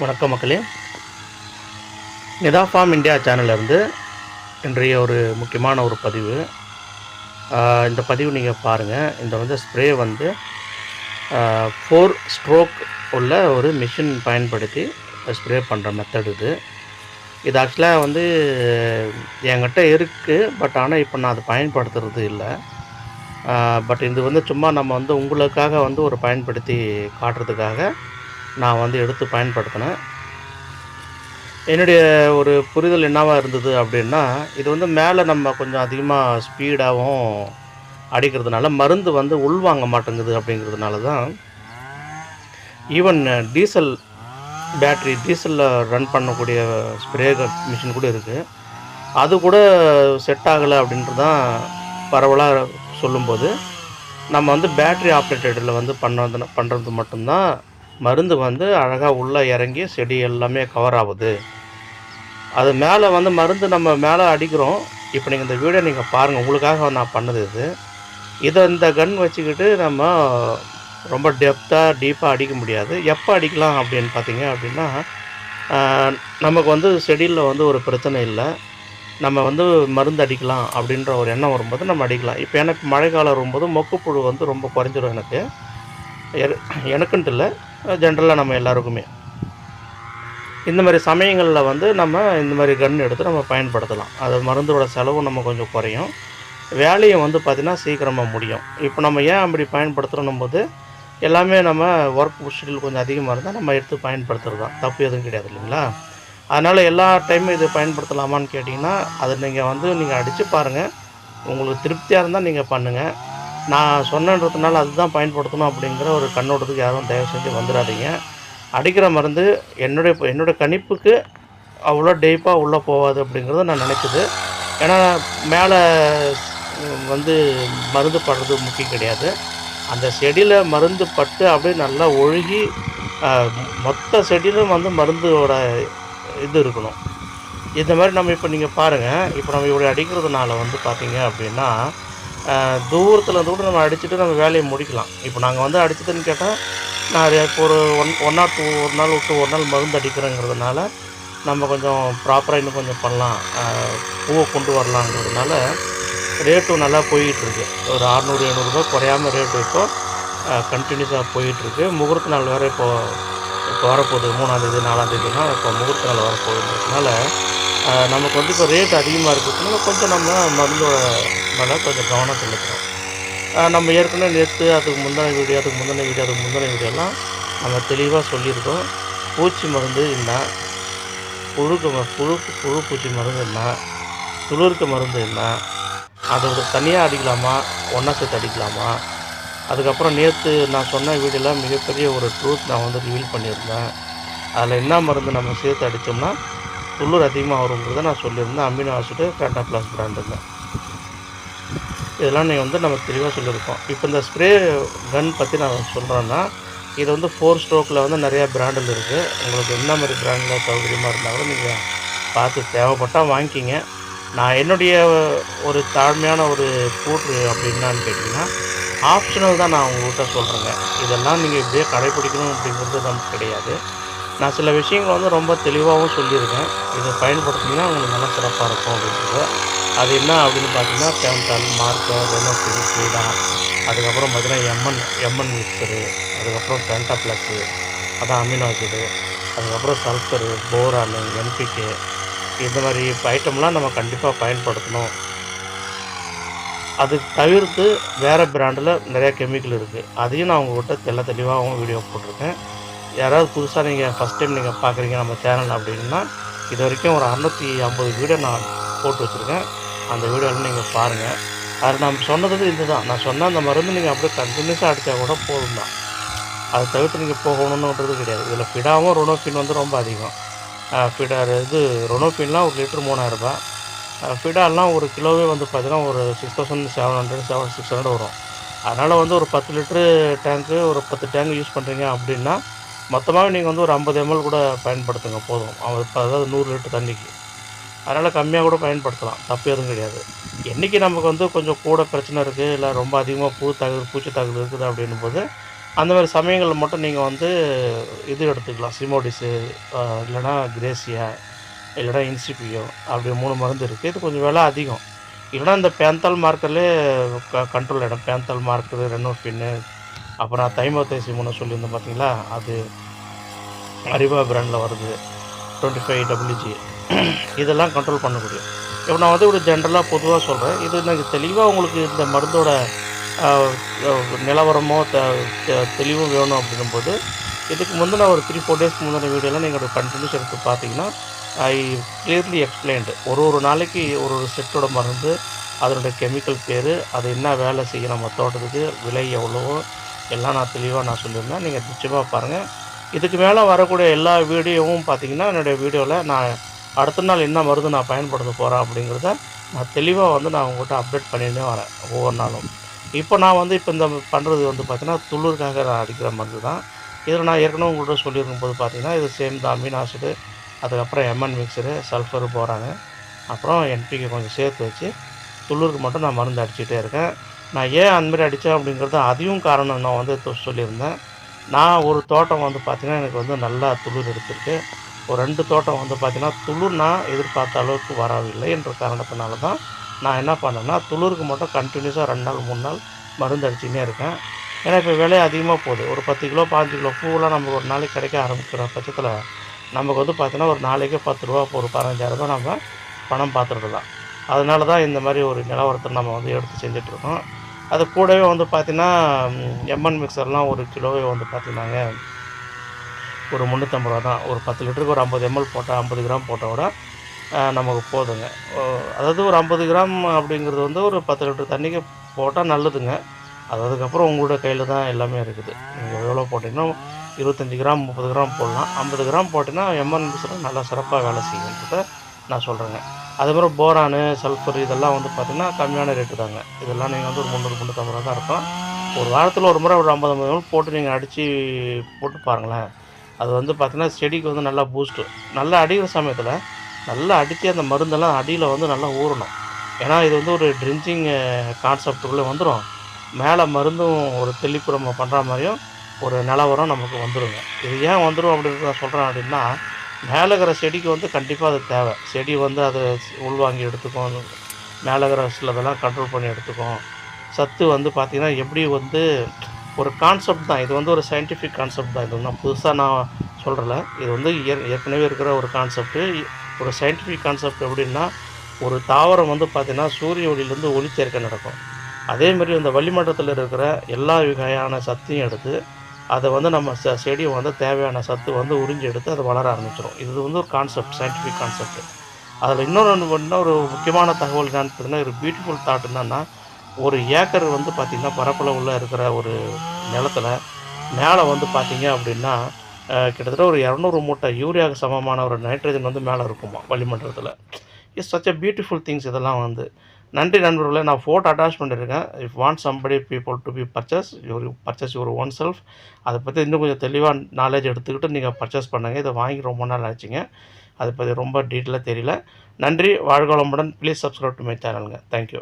வணக்கம் மக்களே. Nita form India சேனல்லேருந்து இன்றைய ஒரு முக்கியமான ஒரு பதிவு. இந்த பதிவு நீங்கள் பாருங்கள் இந்த வந்து ஸ்ப்ரே வந்து ஃபோர் ஸ்ட்ரோக் உள்ள ஒரு மிஷின் பயன்படுத்தி ஸ்ப்ரே பண்ணுற மெத்தட் இது. இது ஆக்சுவலாக வந்து என்கிட்ட இருக்குது பட் ஆனால் இப்போ நான் அதை பயன்படுத்துறது இல்லை. பட் இது வந்து சும்மா நம்ம வந்து உங்களுக்காக வந்து ஒரு பயன்படுத்தி காட்டுறதுக்காக நான் வந்து எடுத்து பயன்படுத்தினேன். என்னுடைய ஒரு புரிதல் என்னவாக இருந்தது அப்படின்னா இது வந்து மேலே நம்ம கொஞ்சம் அதிகமாக ஸ்பீடாகவும் அடிக்கிறதுனால மருந்து வந்து உள்வாங்க மாட்டேங்குது அப்படிங்கிறதுனால தான் ஈவன் டீசல் பேட்ரி டீசலில் ரன் பண்ணக்கூடிய ஸ்ப்ரே மிஷின் கூட இருக்குது அது கூட செட் ஆகலை அப்படின்ட்டு தான் பரவலாக சொல்லும்போது நம்ம வந்து பேட்ரி ஆப்ரேட்டடில் வந்து பண்ண பண்ணுறது மட்டும்தான் மருந்து வந்து அழகாக உள்ளே இறங்கி செடி எல்லாமே கவர் ஆகுது. அது மேலே வந்து மருந்து நம்ம மேலே அடிக்கிறோம். இப்போ நீங்கள் இந்த வீடியோ நீங்கள் பாருங்கள் உங்களுக்காக நான் பண்ணது இது. இதை இந்த கன் வச்சுக்கிட்டு நம்ம ரொம்ப டெப்த்தாக டீப்பாக அடிக்க முடியாது. எப்போ அடிக்கலாம் அப்படின்னு பார்த்தீங்க அப்படின்னா நமக்கு வந்து செடியில் வந்து ஒரு பிரச்சனை இல்லை. நம்ம வந்து மருந்து அடிக்கலாம் அப்படின்ற ஒரு எண்ணம் வரும்போது நம்ம அடிக்கலாம். இப்போ எனக்கு மழைக்காலம் வரும்போது மொக்குப்புழு வந்து ரொம்ப குறைஞ்சிரும் எனக்கு. எ- எனக்குன்ட்டு இல்லை. ஜென்ரலாக நம்ம எல்லாருக்குமே. இந்த மாதிரி சமயங்களில் வந்து நம்ம இந்த மாதிரி கன் எடுத்து நம்ம பயன்படுத்தலாம். அது மருந்தோட செலவும் நம்ம கொஞ்சம் குறையும். வேலையும் வந்து பார்த்திங்கன்னா சீக்கிரமாக முடியும். இப்போ நம்ம ஏன் அப்படி பயன்படுத்துகிறோம் போது எல்லாமே நம்ம ஒர்க் ஷெடியூல் கொஞ்சம் அதிகமாக இருந்தால் நம்ம எடுத்து பயன்படுத்துகிறது தான். தப்பு எதுவும் கிடையாது இல்லைங்களா? அதனால் எல்லா டைமும் இது பயன்படுத்தலாமான்னு கேட்டிங்கன்னா அது நீங்கள் வந்து நீங்கள் அடித்து பாருங்கள் உங்களுக்கு திருப்தியாக இருந்தால் நீங்கள் பண்ணுங்கள் நான் சொன்னன்றதுனால அதுதான் பயன்படுத்தணும் அப்படிங்கிற ஒரு கண்ணோட்டத்துக்கு யாரும் தயவு செஞ்சு வந்துடாதீங்க அடிக்கிற மருந்து என்னுடைய என்னுடைய கணிப்புக்கு அவ்வளோ டீப்பாக உள்ளே போகாது அப்படிங்கிறத நான் நினைக்குது ஏன்னா மேலே வந்து மருந்து படுறது முக்கியம் கிடையாது. அந்த செடியில் மருந்து பட்டு அப்படியே நல்லா ஒழுகி மொத்த செடியிலும் வந்து மருந்தோட இது இருக்கணும். இந்த மாதிரி நம்ம இப்போ நீங்கள் பாருங்கள் இப்போ நம்ம இப்படி அடிக்கிறதுனால வந்து பார்த்திங்க அப்படின்னா தூரத்தில் இருந்து கூட நம்ம அடிச்சுட்டு நம்ம வேலையை முடிக்கலாம். இப்போ நாங்கள் வந்து அடிச்சதுன்னு கேட்டால் நான் இப்போ ஒரு ஒன் ஒன் ஆர் டூ ஒரு நாள் விட்டு ஒரு நாள் மருந்து அடிக்கிறேங்கிறதுனால நம்ம கொஞ்சம் ப்ராப்பராக இன்னும் கொஞ்சம் பண்ணலாம். பூவை கொண்டு வரலாங்கிறதுனால ரேட்டும் நல்லா போயிட்டுருக்கு. ஒரு அறநூறு எழுநூறுபா குறையாம ரேட்டு இப்போ கண்டினியூஸாக போயிட்டுருக்கு. முகூர்த்த நாள் வேறு இப்போது இப்போ வரப்போகுது. மூணாந்தேதி நாலாந்தேதினா இப்போ முகூர்த்த நாள் வரப்போகுதுன்றதுனால நமக்கு வந்து இப்போ ரேட் அதிகமாக இருக்கிறதுனால கொஞ்சம் நம்ம மருந்தோட மேலே கொஞ்சம் கவனம் செலுத்துகிறோம் நம்ம ஏற்கனவே நேற்று அதுக்கு முந்தின வீடியோ அதுக்கு முந்தின வீடியோ அதுக்கு முந்தின வீடியோலாம் நம்ம தெளிவாக சொல்லியிருக்கோம். பூச்சி மருந்து என்ன? புழுக்கு ம- புழு புழு பூச்சி மருந்து என்ன? துளிர்க்க மருந்து என்ன? அதோட தனியாக அடிக்கலாமா? ஒன்றா சேர்த்து அடிக்கலாமா? அதுக்கப்புறம் நேற்று நான் சொன்ன வீடியோவில் மிகப்பெரிய ஒரு ட்ரூத் நான் வந்து ரிவீல் பண்ணியிருந்தேன். அதில் என்ன மருந்து நம்ம சேர்த்து அடித்தோம்னா துளிர் அதிகமாக வருங்கிறத நான் சொல்லியிருந்தேன். அமினோ ஆசிடு கேட்டா ப்ளஸ் பிராண்டுங்க. இதெல்லாம் நீங்கள் வந்து நம்ம தெளிவாக சொல்லியிருக்கோம். இப்போ இந்த ஸ்ப்ரே கன் பற்றி நான் சொல்கிறேன்னா இது வந்து ஃபோர் ஸ்ட்ரோக்கில் வந்து நிறையா பிராண்டில் இருக்குது உங்களுக்கு என்ன மாதிரி பிராண்டில் சௌகரியமாக இருந்தாலும் நீங்கள் பார்த்து தேவைப்பட்டால் வாங்கிக்கிங்க. நான் என்னுடைய ஒரு தாழ்மையான ஒரு கூற்று அப்படின்னான்னு கேட்டிங்கன்னா ஆப்ஷனல் தான் நான் உங்கள்கிட்ட சொல்கிறேங்க இதெல்லாம் நீங்கள் இப்படியே கடைப்பிடிக்கணும் அப்படிங்கிறது நமக்கு கிடையாது. நான் சில விஷயங்கள் வந்து ரொம்ப தெளிவாகவும் சொல்லியிருக்கேன். இதை பயன்படுத்திங்கன்னா உங்களுக்கு நல்லா சிறப்பாக இருக்கும் அப்படின்றது அது என்ன அப்படின்னு பார்த்தீங்கன்னா பேம்டால் மார்க்கர் ரெனோஃபில் சீடா அதுக்கப்புறம் பார்த்தீங்கன்னா எம்என் எம்என் மிக்சரு அதுக்கப்புறம் டென்டா ப்ளஸ்ஸு அதான் அமினோ ஆசிடு அதுக்கப்புறம் சல்ஃபரு போரானு என்பிகே இந்த மாதிரி ஐட்டம்லாம் நம்ம கண்டிப்பாக பயன்படுத்தணும். அது தவிர்த்து வேறு பிராண்டில் நிறையா கெமிக்கல் இருக்குது அதையும் நான் உங்கள்கிட்ட தெல்ல தெளிவாகவும் வீடியோ போட்டிருக்கேன். யாராவது புதுசாக நீங்கள் ஃபஸ்ட் டைம் நீங்கள் பார்க்குறீங்க நம்ம சேனல் அப்படின்னா இது வரைக்கும் ஒரு அறநூற்றி ஐம்பது வீடியோ நான் போட்டு வச்சுருக்கேன். அந்த வீடியோவில் நீங்கள் பாருங்கள் அது நான் சொன்னது இதுதான். நான் சொன்ன அந்த மருந்து நீங்கள் அப்படியே கண்டினியூஸாக அடித்தா கூட போதும் தான் அதை தவிர்த்து நீங்கள் போகணுன்னுன்றது கிடையாது. இதில் ஃபிடாவும் ரொனோஃபின் வந்து ரொம்ப அதிகம். ஃபிடா இது ரொனோஃபின்லாம் ஒரு லிட்டர் மூணாயிரரூபா. ஃபிடாலாம் ஒரு கிலோவே வந்து பார்த்தீங்கன்னா ஒரு six thousand seven hundred seven six hundred வரும். அதனால் வந்து ஒரு பத்து லிட்ரு டேங்க்கு ஒரு பத்து டேங்க் யூஸ் பண்ணுறீங்க அப்படின்னா மொத்தமாகவே நீங்கள் வந்து ஒரு ஐம்பது எம்எல் கூட பயன்படுத்துங்க போதும். அதாவது நூறு லிட்டர் தண்ணிக்கு. அதனால் கம்மியாக கூட பயன்படுத்தலாம். தப்பு எதுவும் கிடையாது. என்றைக்கு நமக்கு வந்து கொஞ்சம் கூட பிரச்சனை இருக்குது இல்லை ரொம்ப அதிகமாக பூ தகவல் பூச்சி தகவல் இருக்குது அப்படின்னும் போது அந்த மாதிரி சமயங்களில் மட்டும் நீங்கள் வந்து இது எடுத்துக்கலாம். சிமோடிஸு இல்லைனா கிரேசியா இல்லைனா இன்சிபியோ அப்படி மூணு மருந்து இருக்குது இது கொஞ்சம் விலை அதிகம். இல்லைனா இந்த பேந்தால் மார்க்கர்லேயே க கண்ட்ரோல் இடம் பேந்தால் மார்க்கரு ரெனோஃபின்னு அப்புறம் தைமோத்தைசிமோன்னு சொல்லியிருந்தேன் பார்த்தீங்களா அது அரிவா பிராண்டில் வருது. டுவெண்ட்டி ஃபைவ் டபிள்யூஜி இதெல்லாம் கண்ட்ரோல் பண்ணக்கூடிய இப்போ நான் வந்து ஒரு ஜென்ரலாக பொதுவாக சொல்கிறேன் இது எனக்கு தெளிவாக உங்களுக்கு இந்த மருந்தோட நிலவரமோ த தெளிவும் வேணும் அப்படின்னும்போது இதுக்கு முந்தின ஒரு த்ரீ ஃபோர் டேஸ்க்கு முந்தின வீடியோலாம் நீங்கள் கண்டினியூஸ் எடுத்து பார்த்தீங்கன்னா ஐ கிளியர்லி எக்ஸ்பிளைன்டு ஒரு ஒரு நாளைக்கு ஒரு ஒரு செட்டோட மருந்து அதனுடைய கெமிக்கல் பேர் அது என்ன வேலை செய்யும் நம்ம தோட்டத்துக்கு விலை எவ்வளவோ எல்லாம் நான் தெளிவாக நான் சொல்லியிருந்தேன். நீங்கள் நிச்சயமாக பாருங்கள் இதுக்கு மேலே வரக்கூடிய எல்லா வீடியோவும் பார்த்தீங்கன்னா என்னுடைய வீடியோவில் நான் அடுத்த நாள் என்ன மருந்து நான் பயன்படுத்த போகிறேன் அப்படிங்கிறத நான் தெளிவாக வந்து நான் உங்கள்கிட்ட அப்டேட் பண்ணினே வரேன் ஒவ்வொரு நாளும். இப்போ நான் வந்து இப்போ இந்த பண்ணுறது வந்து பார்த்தீங்கன்னா துளிருக்காக நான் அடிக்கிற மருந்து தான். இதில் நான் ஏற்கனவே உங்கள்கிட்ட சொல்லியிருக்கும் போது பார்த்தீங்கன்னா இது சேம் தான் அமீன் ஆசிடு அதுக்கப்புறம் எம்என் மிக்சரு சல்ஃபர் போகிறாங்க அப்புறம் என்பிக்கு கொஞ்சம் சேர்த்து வச்சு துளிருக்கு மட்டும் நான் மருந்து அடிச்சுட்டே இருக்கேன். நான் ஏன் அந்த மாதிரி அடித்தேன் அப்படிங்கிறது அதையும் காரணம் நான் வந்து சொல்லியிருந்தேன். நான் ஒரு தோட்டம் வந்து பார்த்திங்கன்னா எனக்கு வந்து நல்லா துளிர் எடுத்திருக்கு. ஒரு ரெண்டு தோட்டம் வந்து பார்த்திங்கன்னா துளிர் நான் எதிர்பார்த்த அளவுக்கு வரவில்லை என்ற காரணத்தினால தான் நான் என்ன பண்ணேன்னா துளிருக்கு மட்டும் கண்டினியூஸாக ரெண்டு நாள் மூணு நாள் மருந்து அடிச்சுனே இருக்கேன். ஏன்னா இப்போ விலை அதிகமாக போகுது. ஒரு பத்து கிலோ பாஞ்சு கிலோ பூவெலாம் நமக்கு ஒரு நாளைக்கு கிடைக்க ஆரம்பிக்கிற பட்சத்தில் நமக்கு வந்து பார்த்திங்கன்னா ஒரு நாளைக்கு பத்து ரூபா ஒரு பதினஞ்சாயிரம் நம்ம பணம் பார்த்துருக்கலாம் அதனால தான் இந்த மாதிரி ஒரு நிலவரத்தை நம்ம வந்து எடுத்து செஞ்சிட்ருக்கோம் அது கூடவே வந்து பார்த்திங்கன்னா எம்என் மிக்சர்லாம் ஒரு கிலோவே வந்து பார்த்திங்கன்னாங்க ஒரு முந்நூற்றம்பது ரூபா தான். ஒரு பத்து லிட்டருக்கு ஒரு ஐம்பது எம்எல் போட்டால் ஐம்பது கிராம் போட்டால் கூட நமக்கு போதுங்க. அதாவது ஒரு ஐம்பது கிராம் அப்படிங்கிறது வந்து ஒரு பத்து லிட்டர் தண்ணிக்கு போட்டால் நல்லதுங்க. அது அதுக்கப்புறம் உங்களோட கையில் தான் எல்லாமே இருக்குது. நீங்கள் எவ்வளோ போட்டிங்கன்னா இருபத்தஞ்சி கிராம் முப்பது கிராம் போடலாம். ஐம்பது கிராம் போட்டிங்கன்னா எம்என் மிக்சர் நல்லா சிறப்பாக வேலை செய்யுன்றத நான் சொல்கிறேங்க அதே மாதிரி போரானு சல்ஃபர் இதெல்லாம் வந்து பார்த்திங்கன்னா கம்மியான ரேட்டு தாங்க. இதெல்லாம் நீங்கள் வந்து ஒரு முந்நூறு முந்நூற்றம்பது ரூபா தான் இருக்கும். ஒரு வாரத்தில் ஒரு முறை ஒரு ஐம்பது ஐம்பது போட்டு நீங்கள் அடித்து போட்டு பாருங்களேன். அது வந்து பார்த்திங்கன்னா செடிக்கு வந்து நல்லா பூஸ்ட்டு நல்லா அடிக்கிற சமயத்தில் நல்லா அடித்து அந்த மருந்தெல்லாம் அடியில் வந்து நல்லா ஊறணும். ஏன்னா இது வந்து ஒரு ட்ரிஞ்சிங் கான்செப்டுக்குள்ளே வந்துடும் மேலே மருந்தும் ஒரு தெளிப்பு நம்ம பண்ணுற மாதிரியும் ஒரு நிலவரம் நமக்கு வந்துடுங்க இது ஏன் வந்துடும் அப்படின்னு நான் சொல்கிறேன் அப்படின்னா மேலே இருக்கிற செடிக்கு வந்து கண்டிப்பாக அது தேவை. செடி வந்து அதை உள்வாங்கி எடுத்துக்கும். மேலே இருக்கிற சிலதெல்லாம் கண்ட்ரோல் பண்ணி எடுத்துக்கும். சத்து வந்து பார்த்திங்கன்னா எப்படி வந்து ஒரு கான்செப்ட் தான். இது வந்து ஒரு சயின்டிஃபிக் கான்செப்ட் தான். இது நான் புதுசாக நான் சொல்கிறல இது வந்து ஏற்கனவே இருக்கிற ஒரு கான்செப்ட்டு ஒரு சயின்டிஃபிக் கான்செப்ட் எப்படின்னா ஒரு தாவரம் வந்து பார்த்திங்கன்னா சூரிய ஒளியிலேருந்து ஒளிச்சேர்க்கை நடக்கும். அதேமாரி இந்த அந்த வளிமண்டலத்தில் இருக்கிற எல்லா வகையான சத்தையும் எடுத்து அதை வந்து நம்ம செ செடியை வந்து தேவையான சத்து வந்து உறிஞ்சி எடுத்து அதை வளர ஆரம்பிச்சிடும் இது வந்து ஒரு கான்செப்ட் சயின்டிஃபிக் கான்செப்ட் அதில் இன்னொரு ஒரு முக்கியமான தகவல் என்னன்னு பார்த்தீங்கன்னா ஒரு பியூட்டிஃபுல் தாட் என்னன்னா ஒரு ஏக்கர் வந்து பார்த்திங்கன்னா பரப்பளவுள்ள இருக்கிற ஒரு நிலத்துல மேலே வந்து பார்த்திங்க அப்படின்னா கிட்டத்தட்ட ஒரு இரநூறு மூட்டை யூரியாவுக்கு சமமான ஒரு நைட்ரஜன் வந்து மேலே இருக்குமா வளிமண்டலத்தில். It's such a beautiful things இதெல்லாம் வந்து. நன்றி நண்பர்களே நான் ஃபோட்டோ அட்டாச் பண்ணியிருக்கேன் if want somebody people to be purchase your purchase your own self அதை பற்றி இன்னும் கொஞ்சம் தெளிவாக நாலேஜ் எடுத்துக்கிட்டு நீங்கள் பர்ச்சேஸ் பண்ணுங்கள் இதை வாங்கி ரொம்ப நாள் ஆச்சுங்க. அதை பற்றி ரொம்ப டீட்டெயிலாக தெரியல. நன்றி வாழ்க வளமுடன். ப்ளீஸ் சப்ஸ்கிரைப் டு மை சேனலுங்க தேங்க்யூ